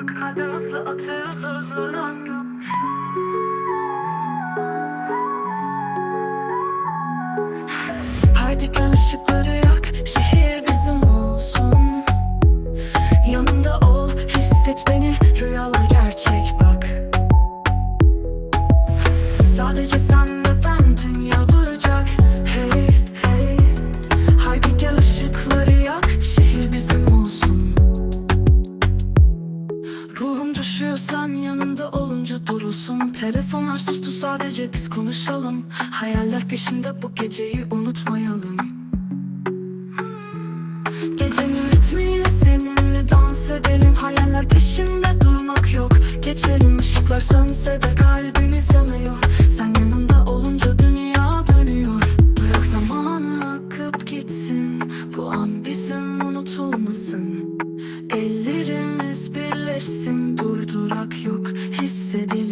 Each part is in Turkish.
bak Kalbim hızlı Haydi gel ışıkları yak Şehir bizim olsun. Yanımda ol hisset beni Sen yanımda olunca durulsun Telefonlar sustu sadece biz konuşalım. Hayaller peşinde bu geceyi unutmayalım. Gecenin ritmiyle seninle dans edelim. Hayaller peşinde durmak yok. Geçelim ışıklar sönse de kalbimiz yanıyor. Sen yanımda olunca dünya dönüyor. Bırak zamanı akıp gitsin. Bu an bizim unutulmasın. Ellerimiz birleşsin yok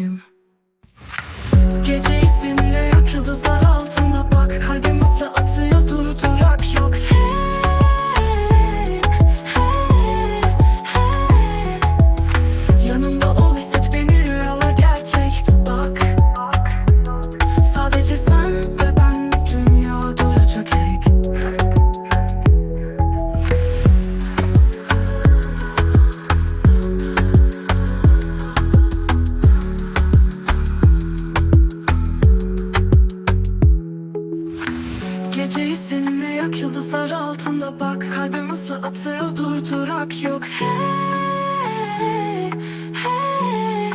seninle yak yıldızlar altında bak. Kalbim hızlı atıyor durdurak yok. Hey, hey.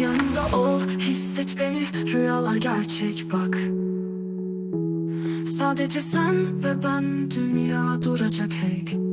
Yanımda ol hisset beni. Rüyalar gerçek bak. Sadece sen ve ben dünya duracak hey